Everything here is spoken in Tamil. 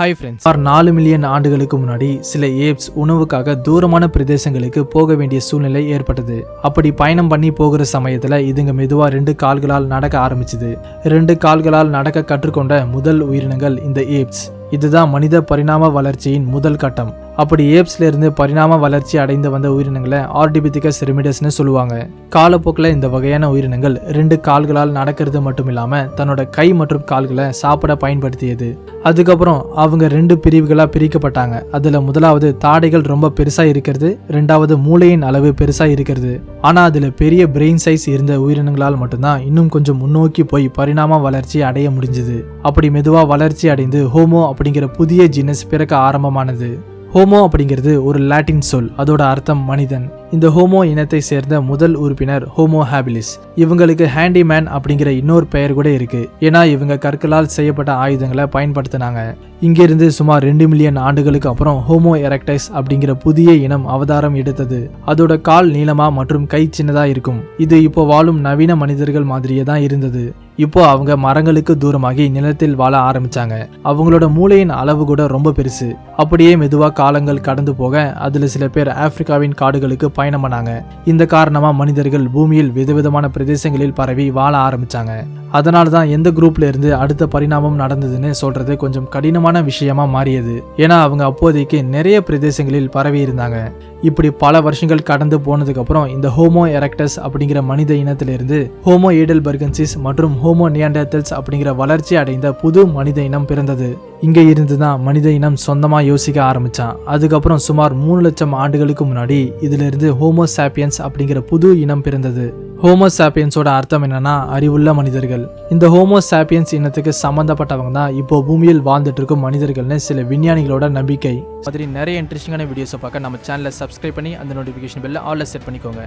ஹாய் ஃப்ரெண்ட்ஸ் ஆர் நாலு மில்லியன் ஆண்டுகளுக்கு முன்னாடி சில ஏப்ஸ் உணவுக்காக தூரமான பிரதேசங்களுக்கு போக வேண்டிய சூழ்நிலை ஏற்பட்டது. அப்படி பயணம் பண்ணி போகிற சமயத்தில் இதுங்க மெதுவாக ரெண்டு கால்களால் நடக்க ஆரம்பிச்சுது. ரெண்டு கால்களால் நடக்க கற்றுக்கொண்ட முதல் உயிரினங்கள் இந்த ஏப்ஸ் இதுதான் மனித பரிணாம வளர்ச்சியின் முதல் கட்டம். அப்படி ஏப்ஸ்ல இருந்து பரிணாம வளர்ச்சி அடைந்து வந்த உயிரினங்களை ஆர்டிபிதிகஸ் ரெமிடஸ்னு சொல்லுவாங்க. காலப்போக்கில் இந்த வகையான உயிரினங்கள் ரெண்டு கால்களால் நடக்கிறது மட்டும் இல்லாமல் தன்னோட கை மற்றும் கால்களை சாப்பிட பயன்படுத்தியது. அதுக்கப்புறம் அவங்க ரெண்டு பிரிவுகளாக பிரிக்கப்பட்டாங்க. அதில் முதலாவது தாடைகள் ரொம்ப பெருசாக இருக்கிறது ரெண்டாவது மூளையின் அளவு பெருசாக இருக்கிறது. ஆனால் அதில் பெரிய பிரெயின் சைஸ் இருந்த உயிரினங்களால் மட்டும்தான் இன்னும் கொஞ்சம் முன்னோக்கி போய் பரிணாம வளர்ச்சி அடைய முடிஞ்சது. அப்படி மெதுவாக வளர்ச்சி அடைந்து ஹோமோ அப்படிங்கிற புதிய ஜீனஸ் பிறக்க ஆரம்பமானது. ஹோமோ அப்படிங்கிறது ஒரு லாட்டின் சொல் அதோட அர்த்தம் மனிதன். இந்த ஹோமோ இனத்தை சேர்ந்த முதல் உறுப்பினர் ஹோமோ ஹாபிலிஸ். இவங்களுக்கு ஹேண்டிமேன் அப்படிங்கிற இன்னொரு பெயர் கூட இருக்கு. ஏன்னா இவங்க கற்களால் செய்யப்பட்ட ஆயுதங்களை பயன்படுத்தினாங்க. இங்கிருந்து சுமார் ரெண்டு மில்லியன் ஆண்டுகளுக்கு அப்புறம் ஹோமோ எரக்டைஸ் அப்படிங்கிற புதிய இனம் அவதாரம் எடுத்தது. அதோட கால் நீளமா மற்றும் கை சின்னதா இருக்கும். இது இப்போ வாழும் நவீன மனிதர்கள் மாதிரியே தான் இருந்தது. இப்போ அவங்க மரங்களுக்கு தூரமாகி நிலத்தில் வாழ ஆரம்பிச்சாங்க. அவங்களோட மூளையின் அளவு கூட ரொம்ப பெருசு. அப்படியே மெதுவா காலங்கள் கடந்து போக அதுல சில பேர் ஆப்பிரிக்காவின் காடுகளுக்கு பயணம் பண்ணாங்க. இந்த காரணமா மனிதர்கள் பூமியில் விதவிதமான பிரதேசங்களில் பரவி வாழ ஆரம்பிச்சாங்க. அதனால தான் எந்த குரூப்ல இருந்து அடுத்த பரிணாமம் நடந்ததுன்னு சொல்றது கொஞ்சம் கடினமான விஷயமா மாறியது. ஏன்னா அவங்க அப்போதைக்கு நிறைய பிரதேசங்களில் பரவி இருந்தாங்க. இப்படி பல வருஷங்கள் கடந்து போனதுக்கு அப்புறம் இந்த ஹோமோ எரக்டஸ் அப்படிங்கிற மனித இனத்திலிருந்து ஹோமோ ஏடல் பர்கன்சிஸ் மற்றும் ஹோமோ நியாண்டர்தல்ஸ் அப்படிங்கிற வளர்ச்சி அடைந்த புது மனித இனம் பிறந்தது. இங்க இருந்து தான் மனித இனம் சொந்தமா யோசிக்க ஆரம்பிச்சான். அதுக்கப்புறம் சுமார் மூணு லட்சம் ஆண்டுகளுக்கு முன்னாடி இதுல இருந்து ஹோமோ சாப்பியன்ஸ் அப்படிங்கிற புது இனம் பிறந்தது. ஹோமோ சாப்பியன்ஸோட அர்த்தம் என்னன்னா அறிவுள்ள மனிதர்கள். இந்த ஹோமோ சாப்பியன்ஸ் இனத்துக்கு சம்மந்தப்பட்டவங்க தான் இப்போ பூமியில் வாழ்ந்துட்டு இருக்கும் மனிதர்கள்னு சில விஞ்ஞானிகளோட நம்பிக்கை. மாதிரி நிறைய இன்ட்ரெஸ்டிங்கான வீடியோஸை பார்க்க நம்ம சேனலை சப்ஸ்கிரைப் பண்ணி அந்த நோட்டிஃபிகேஷன் பெல்ல ஆல்ல செட் பண்ணிக்கோங்க.